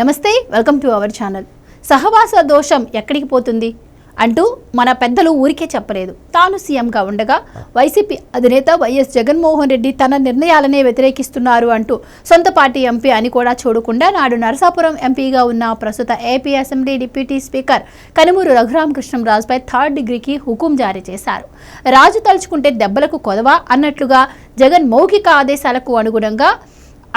నమస్తే welcome to our channel. సహవాస దోషం ఎక్కడికి పోతుంది? అంటూ మన పెద్దలు ఊరికే చెప్పలేదు. తాను సీఎంగా ఉండగా వైసీపీ అధినేత వైఎస్ జగన్మోహన్ రెడ్డి తన నిర్ణయాలనే వ్యతిరేకిస్తున్నారు అంటూ సొంత పార్టీ ఎంపీ అని కూడా చూడకుండా నాడు నరసాపురం ఎంపీగా ఉన్న ప్రస్తుత AP assembly deputy speaker Kanumuru రఘురామకృష్ణంరాజుపై third డిగ్రీకి హుకుం జారీ చేశారు. రాజు తలుచుకుంటే దెబ్బలకు కొదవా అన్నట్లుగా జగన్ మౌఖిక ఆదేశాలకు అనుగుణంగా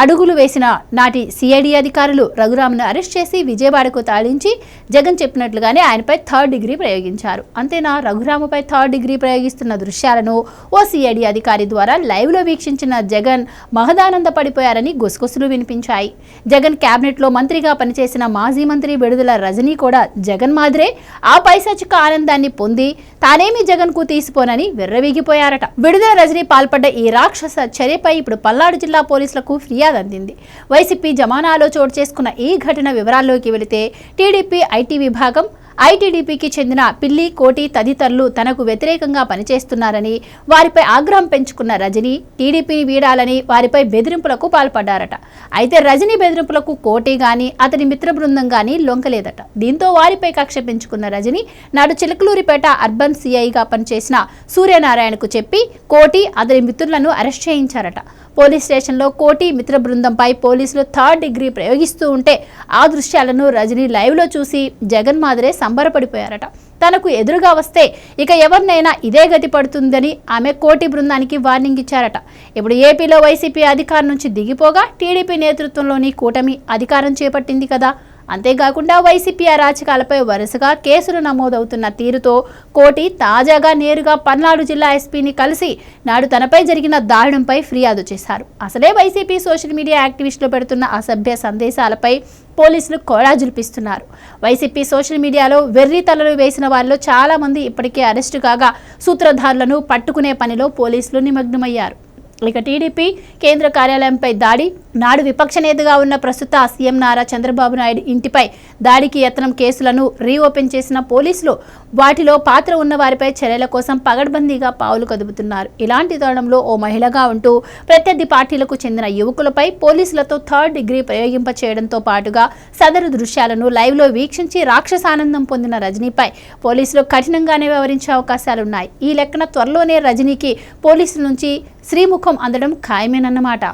అడుగులు వేసిన నాటి సిఐడి అధికారులు రఘురామ్ను అరెస్ట్ చేసి విజయవాడకు తాళించి జగన్ చెప్పినట్లుగానే ఆయనపై థర్డ్ డిగ్రీ ప్రయోగించారు. అంతేనా? రఘురామపై థర్డ్ డిగ్రీ ప్రయోగిస్తున్న దృశ్యాలను ఓ సిఐడి అధికారి ద్వారా లైవ్లో వీక్షించిన జగన్ మహదానంద పడిపోయారని గుసగుసలు వినిపించాయి. జగన్ క్యాబినెట్లో మంత్రిగా పనిచేసిన మాజీ మంత్రి విడుదల రజనీ కూడా జగన్ మాదిరే ఆ పైశాచిక ఆనందాన్ని పొంది తానేమి జగన్కు తీసిపోనని విర్రవీగిపోయారట. విడుదల రజనీ పాల్పడ్డ ఈ రాక్షస చర్యపై ఇప్పుడు పల్నాడు జిల్లా పోలీసులకు ఫిర్యాదు అందింది. వైసీపీ జమానాలో చోటు చేసుకున్న ఈ ఘటన వివరాల్లోకి వెళితే టీడీపీ ఐటీ విభాగం ఐటీడీపీకి చెందిన పిల్లి కోటి తదితరులు తనకు వ్యతిరేకంగా పనిచేస్తున్నారని వారిపై ఆగ్రహం పెంచుకున్న రజని టీడీపీని వీడాలని వారిపై బెదిరింపులకు పాల్పడ్డారట. అయితే రజనీ బెదిరింపులకు కోటి గాని అతని మిత్ర బృందం గాని లొంకలేదట దీంతో వారిపై కక్ష పెంచుకున్న రజని నాడు చిలకలూరిపేట అర్బన్ సిఐగా పనిచేసిన సూర్యనారాయణకు చెప్పి కోటి అతని మిత్రులను అరెస్ట్ చేయించారట. పోలీస్ స్టేషన్లో కోటి మిత్ర బృందంపై పోలీసులు థర్డ్ డిగ్రీ ప్రయోగిస్తూ ఉంటే ఆ దృశ్యాలను రజనీ లైవ్లో చూసి జగన్ మాదిరే సంబరపడిపోయారట. తనకు ఎదురుగా వస్తే ఇక ఎవరినైనా ఇదే గతి పడుతుందని ఆమె కోటి బృందానికి వార్నింగ్ ఇచ్చారట. ఇప్పుడు ఏపీలో వైసీపీ అధికారం నుంచి దిగిపోగా టీడీపీ నేతృత్వంలోని కూటమి అధికారం చేపట్టింది కదా. అంతేకాకుండా వైసీపీ అరాచకాలపై వరుసగా కేసులు నమోదవుతున్న తీరుతో కోటి తాజాగా నేరుగా పల్నాడు జిల్లా ఎస్పీని కలిసి నాడు తనపై జరిగిన దారుణంపై ఫిర్యాదు చేశారు. అసలే వైసీపీ సోషల్ మీడియా యాక్టివిస్టులు పెడుతున్న అసభ్య సందేశాలపై పోలీసులు కోడా జులిపిస్తున్నారు. వైసీపీ సోషల్ మీడియాలో వెర్రి తలలు వేసిన వారిలో చాలామంది ఇప్పటికే అరెస్టు కాగా సూత్రధారులను పట్టుకునే పనిలో పోలీసులు నిమగ్నమయ్యారు. ఇక టీడీపీ కేంద్ర కార్యాలయంపై దాడి. నాడు విపక్ష నేతగా ఉన్న ప్రస్తుత సీఎం నారా చంద్రబాబు నాయుడు ఇంటిపై దాడికి యత్నం కేసులను రీఓపెన్ చేసిన పోలీసులు వాటిలో పాత్ర ఉన్న వారిపై చర్యల కోసం పగడ్బందీగా పావులు కదుపుతున్నారు. ఇలాంటి తరుణంలో ఓ మహిళగా ఉంటూ ప్రత్యర్థి పార్టీలకు చెందిన యువకులపై పోలీసులతో థర్డ్ డిగ్రీ ప్రయోగింప చేయడంతో పాటుగా సదరు దృశ్యాలను లైవ్లో వీక్షించి రాక్షసానందం పొందిన రజనీపై పోలీసులు కఠినంగానే వ్యవహరించే అవకాశాలున్నాయి. ఈ లెక్కన త్వరలోనే రజనీకి పోలీసుల నుంచి శ్రీముఖ అందడం ఖాయమేనన్నమాట